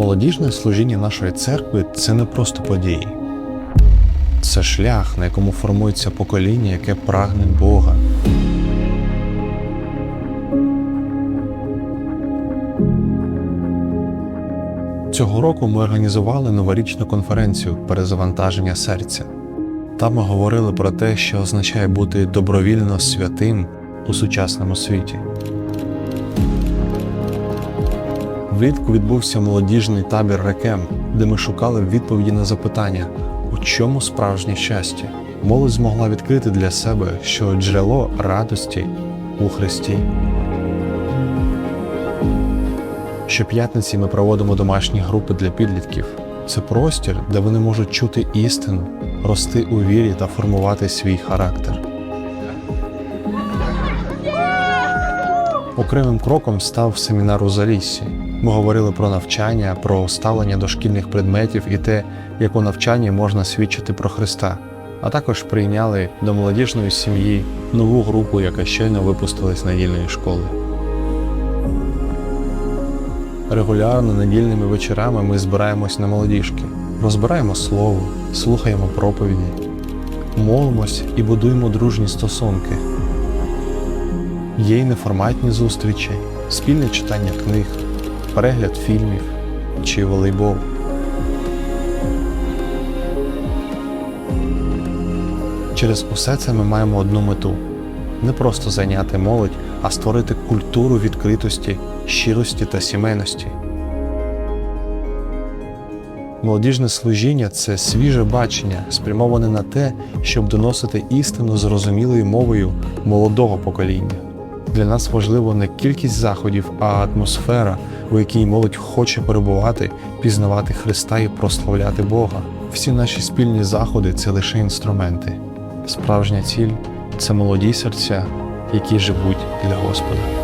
Молодіжне служіння нашої церкви це не просто події. Це шлях, на якому формується покоління, яке прагне Бога. Цього року ми організували новорічну конференцію перезавантаження серця. Там ми говорили про те, що означає бути добровільно святим у сучасному світі. Влітку відбувся молодіжний табір Рекем, де ми шукали відповіді на запитання, у чому справжнє щастя. Молодь змогла відкрити для себе, що джерело радості у Христі. Щоп'ятниці ми проводимо домашні групи для підлітків. Це простір, де вони можуть чути істину, рости у вірі та формувати свій характер. Окремим кроком став семінар у Заліссі. Ми говорили про навчання, про ставлення до шкільних предметів і те, як у навчанні можна свідчити про Христа. А також прийняли до молодіжної сім'ї нову групу, яка щойно випустилась з недільної школи. Регулярно недільними вечорами ми збираємось на молодіжки, розбираємо слово, слухаємо проповіді, молимось і будуємо дружні стосунки. Є й неформатні зустрічі, спільне читання книг, перегляд фільмів чи волейбол. Через усе це ми маємо одну мету не просто зайняти молодь, а створити культуру відкритості, щирості та сімейності. Молодіжне служіння це свіже бачення, спрямоване на те, щоб доносити істину зрозумілою мовою молодого покоління. Для нас важливо не кількість заходів, а атмосфера, у якій молодь хоче перебувати, пізнавати Христа і прославляти Бога. Всі наші спільні заходи це лише інструменти. Справжня ціль це молоді серця, які живуть для Господа.